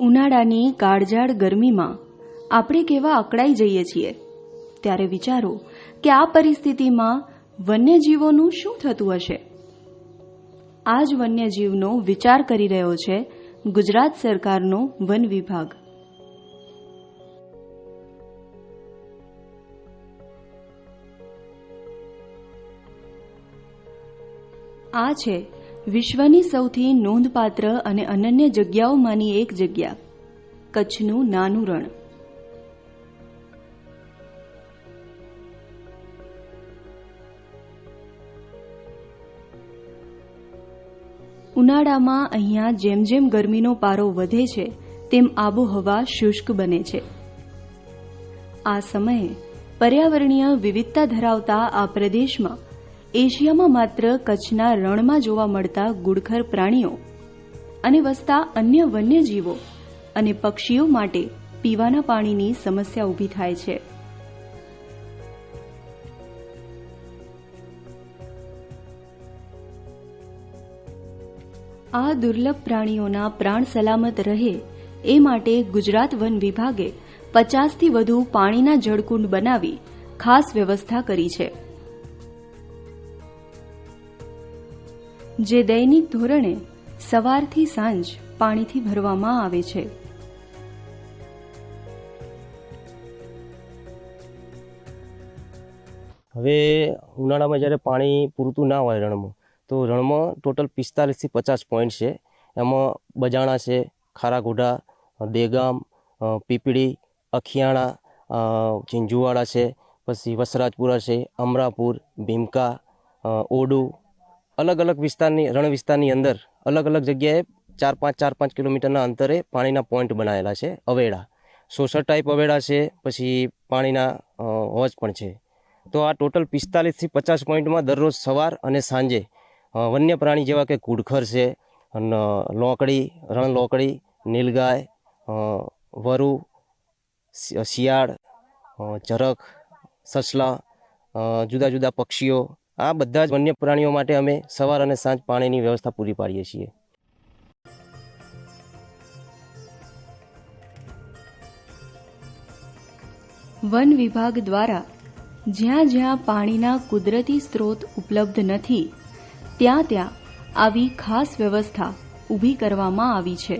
ઉનાળાની કાળઝાળ ગરમીમાં આપણે કેવા અકળાઈ જઈએ છીએ? ત્યારે વિચારો કે આ પરિસ્થિતિમાં વન્યજીવોનું શું થતું હશે? આ જ વન્યજીવનો વિચાર કરી રહ્યો છે ગુજરાત સરકારનો વન વિભાગ. આ છે વિશ્વની સૌથી નોંધપાત્ર અને અનન્ય જગ્યાઓમાંની એક જગ્યા, કચ્છનું નાનું રણ. ઉનાળામાં અહીંયા જેમ જેમ ગરમીનો પારો વધે છે, તેમ આબોહવા શુષ્ક બને છે. આ સમયે પર્યાવરણીય વિવિધતા ધરાવતા આ પ્રદેશમાં એશિયામાં માત્ર કચ્છના રણમાં જોવા મળતા ગુડખર પ્રાણીઓ અને વસતા અન્ય વન્યજીવો અને પક્ષીઓ માટે પીવાના પાણીની સમસ્યા ઊભી થાય છે. આ દુર્લભ પ્રાણીઓના પ્રાણ સલામત રહે એ માટે ગુજરાત વન વિભાગે પચાસથી વધુ પાણીના જળકુંડ બનાવી ખાસ વ્યવસ્થા કરી છે. જે દૈનિક ધોરણે સવારથી સાંજ પાણીથી ભરવામાં આવે છે. હવે ઉનાળામાં જ્યારે પાણી પૂરતું ના હોય રણમાં, તો રણમાં ટોટલ પિસ્તાલીસથી પચાસ પોઈન્ટ છે. એમાં બજાણા છે ખારાઘોડા દેગામ પીપળી, અખિયાણા ચિંજુવાડા છે, પછી વસરાજપુરા છે, અમરાપુર, ભીમકા ઓડુ અલગ અલગ વિસ્તારની, રણ વિસ્તારની અંદર અલગ અલગ જગ્યાએ ચાર પાંચ ચાર પાંચ કિલોમીટરના અંતરે પાણીના પોઈન્ટ બનાવેલા છે, અવેડા. સોસર ટાઈપ અવેડા છે, પછી પાણીના હોજ પણ છે. તો આ ટોટલ પિસ્તાલીસથી પચાસ પોઈન્ટમાં દરરોજ સવાર અને સાંજે વન્ય પ્રાણી જેવા કે ઘુડખર છે લોકડી રણ લોકડી નીલગાય વરુ શિયાળ ચરખ, સસલા જુદા જુદા પક્ષીઓ આ બધા જ વન્ય પ્રાણીઓ માટે અમે સવાર અને સાંજ પાણીની વ્યવસ્થા પૂરી પાડીએ છીએ. વન વિભાગ દ્વારા જ્યાં જ્યાં પાણીના કુદરતી સ્ત્રોત ઉપલબ્ધ નથી, ત્યાં ત્યાં આવી ખાસ વ્યવસ્થા ઊભી કરવામાં આવી છે.